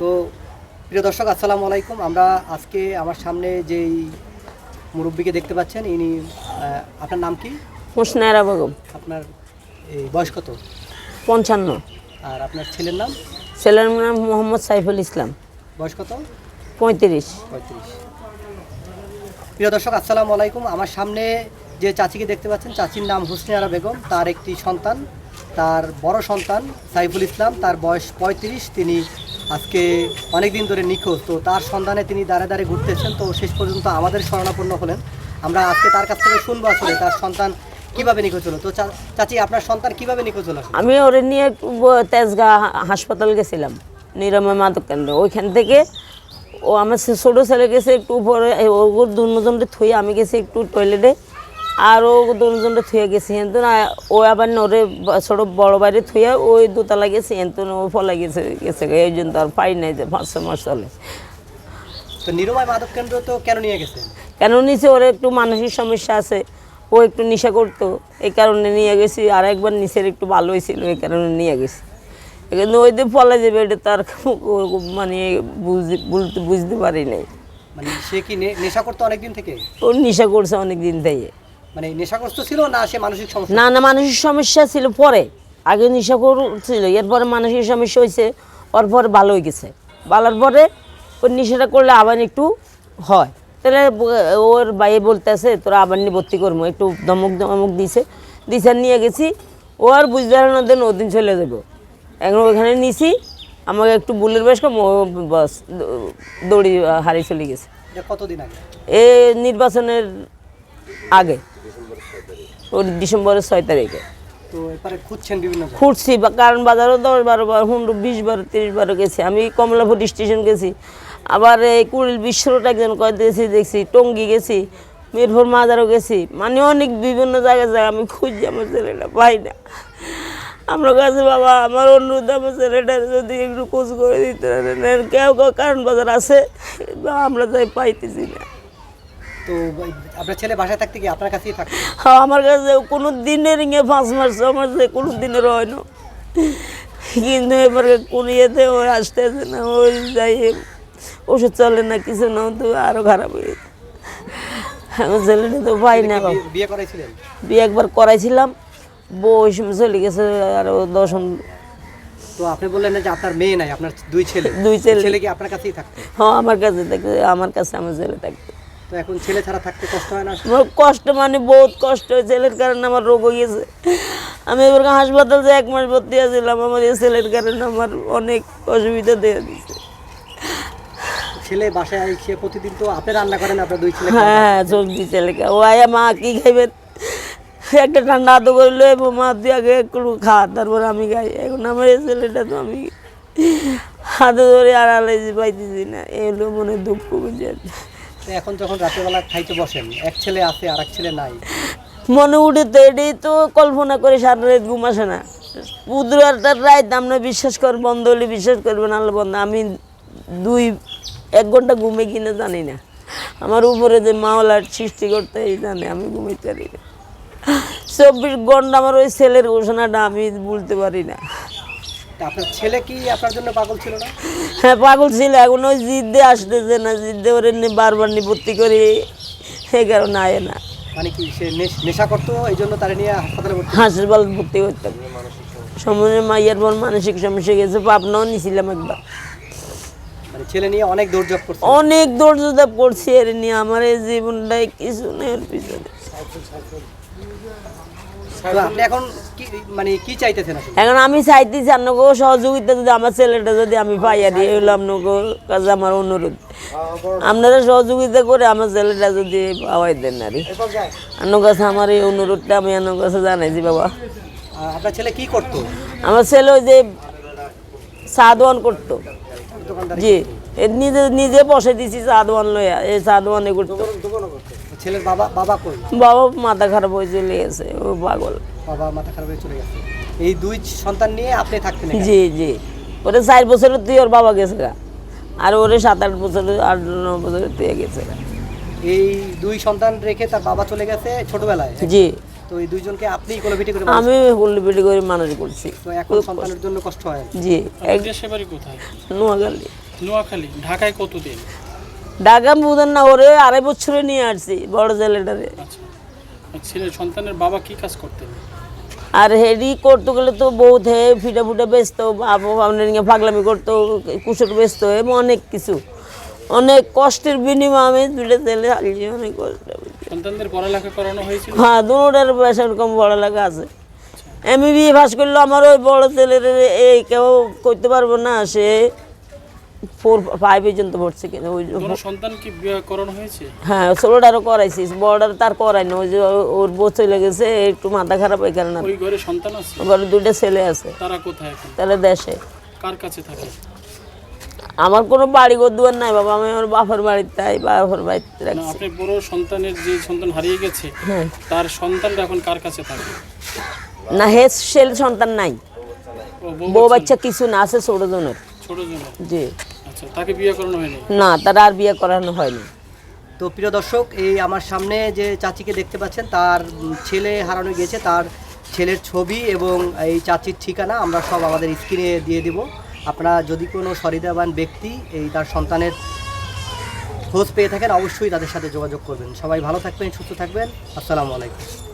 তো প্রিয় দর্শক আসসালামু আলাইকুম। আমরা আজকে আমার সামনে যেই মুরব্বীকে দেখতে পাচ্ছেন ইনি আপনার নাম কি? হোসনায়রা বেগম। আপনার এই বয়স কত? পঞ্চান্ন। আর আপনার ছেলের নাম? ছেলের নাম মোহাম্মদ সাইফুল ইসলাম। বয়স কত? পঁয়ত্রিশ। পঁয়ত্রিশ। প্রিয় দর্শক আসসালামু আলাইকুম। আমার সামনে যে চাচিকে দেখতে পাচ্ছেন চাচির নাম হুসনিয়ারা বেগম। তার একটি সন্তান তার বড় সন্তান সাইফুল ইসলাম। তার বয়স পঁয়ত্রিশ। তিনি আজকে অনেক দিন ধরে নিখোঁজ, তো তার সন্ধানে তিনি দাঁড়ে দাঁড়ে ঘুরতেছেন, তো শেষ পর্যন্ত আমাদের শরণাপন্ন হলেন। আমরা আজকে তার কাছ থেকে শুনব আসলে তার সন্তান কীভাবে নিখোঁজ হলো। তো চাচি, আপনার সন্তান কীভাবে নিখোঁজ হলো আমি ওরে নিয়ে তেজগাঁ হাসপাতাল গেছিলাম নিরাময় মাদক কেন্দ্র। ওইখান থেকে ও আমার ছোটো ছেলে গেছে একটু উপরে ওর ও দুজনটা থুয়ে আমি গেছি একটু টয়লেটে আর ও দুজনটা থুয়ে গেছি কিন্তু না ও আবার নরে ব- ছোট বড় বাইরে থুয়ে ওই দোতলা গেছে কিন্তু ও ফলা গেছে গেছে এই জন্য তো আর পাই নাই যে পাঁচ ছ মাস চলে। তো নিরময় মাদক কেন্দ্র তো কেন নিয়ে গেছেন কেন নিচে ওর একটু মানসিক সমস্যা আছে ও একটু নেশা করতো এই কারণে নিয়ে গেছি আর একবার নিচের একটু ভালো হয়েছিল এই কারণে নিয়ে গেছি। কিন্তু ওই দিয়ে ফলে যাবে এটা তার মানে বুঝতে বুঝতে পারি নাই মানে সে কি নেশা করতো অনেকদিন থেকে ও নেশা করছে অনেক দিন থেকে মানে নেশাগ্রস্ত ছিল না সে মানসিক সমস্যা? না না মানসিক সমস্যা ছিল পরে। আগে নেশা করছিল এরপরে মানসিক সমস্যা হয়েছে ওর পরে ভালো হয়ে গেছে। ভালোর পরে ওই নেশাটা করলে আবার একটু হয়। তাহলে ওর বাইরে বলতেছে তোরা আবার নিয়ে ভর্তি করব। একটু ধমক ধমক দিছে। দিছে নিয়ে গেছি। ও আর বুঝতে পারে না দেন ওদিন চলে যাব। এখন ওখানে নিছি আমাকে একটু বুলের বেশ কম ও বাস দ- হারিয়ে চলে গেছে। কতদিন আগে? এ নির্বাচনের আগে। ওর ডিসেম্বরের ছয় তারিখে। খুঁজছি বা কারণ বাজারও দশ বারো বার পনেরো বিশ বারো তিরিশ বারো গেছি। আমি কমলাপুর স্টেশন গেছি। আবার এই কুড়িল বিশ্বরোড একজন কয় দিয়েছি দেখছি টঙ্গি গেছি মিরপুর মাজারও গেছি। মানে অনেক বিভিন্ন জায়গায় জায়গায় আমি খুঁজছি আমার ছেলেটা পাই না। আমরা কাছে বাবা আমার অনুরোধ আমার ছেলেটা যদি একটু খোঁজ করে দিতে কেউ কেউ কারণ বাজার আছে বা আমরা যাই পাইতেছি না। তো আপনার ছেলে বাসায় থাকতে কি আপনার কাছেই থাকতো? হ্যাঁ আমার কাছে কোনো দিনের ইয়ে পাঁচ মাস ছ মাস কোনো দিনের হয় না। কিন্তু এবার কোন ইয়েতে ওই আসতেছে না ওই যাই ওষুধ চলে না কিছু না তো আরও খারাপ হয়ে। আমার ছেলেটা তো পাই না। বিয়ে- করাইছিলেন? বিয়ে একবার করাইছিলাম বউ ওই সময় চলে গেছে আরও দশম। তো আপনি বললেন না যে আপনার মেয়ে নাই আপনার দুই ছেলে। দুই ছেলে। ছেলে কি আপনার কাছেই থাকতো? হ্যাঁ আমার কাছে থাকতে আমার কাছে আমার ছেলে থাকতো। এখন ছেলে ছাড়া থাকতে কষ্ট হয় না? কষ্ট মানে বহুত কষ্ট ছেলের কারণে আমার রোগ হয়ে গেছে আমি এবার হাসপাতাল যে এক মাস ভর্তি আছিলাম আমার এই ছেলের কারণে আমার অনেক অসুবিধা দিয়ে দিচ্ছে ছেলে বাসায় এসে প্রতিদিন তো আপনি রান্না করেন আপনার দুই ছেলে হ্যাঁ হ্যাঁ সবজি ছেলেকে ও আয়া মা কি খাইবেন একটা ঠান্ডা আদো করলে মা তুই আগে একটু খা তারপর আমি খাই। এখন আমার এই ছেলেটা তো আমি হাতে ধরে আর পাইতেছি না এই হলো মনে দুঃখ বুঝে এখন যখন রাতেরবেলা খাইতে বসেন। এক ছেলে আছে আর এক ছেলে নাই। মনে উঠে তো এটাই তো কল্পনা করে সারা রাত ঘুম আসে না। বুধবারটার রাত আমরা বিশ্বাস কর বন্ধ হলে বিশ্বাস করবেন, আল্লাহ বন্ধ। আমি দুই, এক ঘণ্টা ঘুমে কিনা জানি না। আমার উপরে যে মাওলার সৃষ্টি করতে এই জানে, আমি ঘুমাইতে পারি না চব্বিশ ঘণ্টা আমার ওই ছেলের ঘোষণাটা আমি বলতে পারি না। আপনার ছেলে কি আপনার জন্য পাগল ছিল না? হ্যাঁ পাগল ছিল এখন ওই জিদ্দে আসতেছে না জিদ্দে ওরে বারবার নিয়ে ভর্তি করি এই কারণে আয় না। মানে কি সে নেশা করতো এই জন্য তারা নিয়ে হাসপাতালে ভর্তি? হাসপাতাল ভর্তি করতাম সময় মাইয়ার পর মানসিক সমস্যা গেছে পাবনাও নিছিলাম একবার। মানে ছেলে নিয়ে অনেক দৌড়ঝাঁপ করছে। অনেক করছি এর নিয়ে আমার এই জীবনটাই কিছু নেই পিছনে। তো আপনি এখন কি মানে কি চাইতেছেন আসলে? এখন আমি চাইতেছি আপনাকেও সহযোগিতা যদি আমার ছেলেটা যদি আমি পাইয়া দিই হলো আপনাকেও কাছে আমার অনুরোধ। আপনারা সহযোগিতা করে আমার ছেলেটা যদি পাওয়াই দেন আর আপনার কাছে আমার এই অনুরোধটা আমি আপনার কাছে জানাইছি বাবা। আপনার ছেলে কি করতো? আমার ছেলে ওই যে চা দোয়ান করতো জি নিজে নিজে বসে দিছি চা দোয়ান লইয়া এই চা দোয়ানে করতো ছেলের বাবা বাবা কই? বাবা মাথা খারাপ হয়ে চলে গেছে ও পাগল। বাবা মাথা খারাপ হয়ে চলে গেছে। এই দুই সন্তান নিয়ে আপনি থাকতেন জি জি। ওরে চার বছরের তুই ওর বাবা গেছে গা। আর ওরে সাত আট বছরের আট ন বছরের তুই গেছে গা। এই দুই সন্তান রেখে তার বাবা চলে গেছে ছোটবেলায় জি। তো এই দুইজনকে আপনি কোলাভিটি করে আমি করে মানুষ করছি। তো এখন সন্তানের জন্য কষ্ট হয়। জি এক নোয়াখালী। নোয়াখালী ঢাকায় কতদিন? ঢাকা বুধন না ওরে আড়াই বছরে নিয়ে আসছি বড় ছেলেটারে। আচ্ছা। ছেলে সন্তানের বাবা কি কাজ করতেন? আর হেডি করতে গেলে তো বহুত হে ফিটা ফুটা ব্যস্ত আপনার নিয়ে পাগলামি করতো কুসুর ব্যস্ত এমন অনেক কিছু। অনেক কষ্টের বিনিময়ে আমি দুটো ছেলে অনেক কষ্ট সন্তানদের পড়ালেখা করানো হয়েছিল? হ্যাঁ দুটার বেশ এরকম বড় লাগা আছে। এমনি বিয়ে পাস করল আমার ওই বড় ছেলের এই কেউ করতে পারব না সে ফোর ফাইভ পর্যন্ত পড়ছে কিন্তু ওই সন্তান কি হয়েছে? হ্যাঁ ষোলোটারও করাইছি বড়টার তার করাই না ওই যে ওর বউ চলে গেছে একটু মাথা খারাপ এই কারণে ওই ঘরে সন্তান আছে? ঘরে দুটো ছেলে আছে। তারা কোথায় এখন? তাহলে দেশে। কার কাছে থাকে? আমার কোনো বাড়ি দুয়ার নাই বাবা আমি আমার বাপের বাড়িতে তাই বাপের বাড়িতে রাখছি। আপনি বড় সন্তানের যে সন্তান হারিয়ে গেছে হ্যাঁ। তার সন্তানটা এখন কার কাছে থাকে? না হে ছেলে সন্তান নাই। বউ বাচ্চা কিছু না আছে ছোট জনের। ছোট জন জি। তাকে বিয়ে করানো হয়নি? না তার আর বিয়ে করানো হয়নি। তো প্রিয় দর্শক এই আমার সামনে যে চাচিকে দেখতে পাচ্ছেন তার ছেলে হারানো গিয়েছে তার ছেলের ছবি এবং এই চাচির ঠিকানা আমরা সব আমাদের স্ক্রিনে দিয়ে দিব। আপনারা যদি কোনো সরিদাবান ব্যক্তি এই তার সন্তানের খোঁজ পেয়ে থাকেন অবশ্যই তাদের সাথে যোগাযোগ করবেন। সবাই ভালো থাকবেন সুস্থ থাকবেন। আসসালামু আলাইকুম।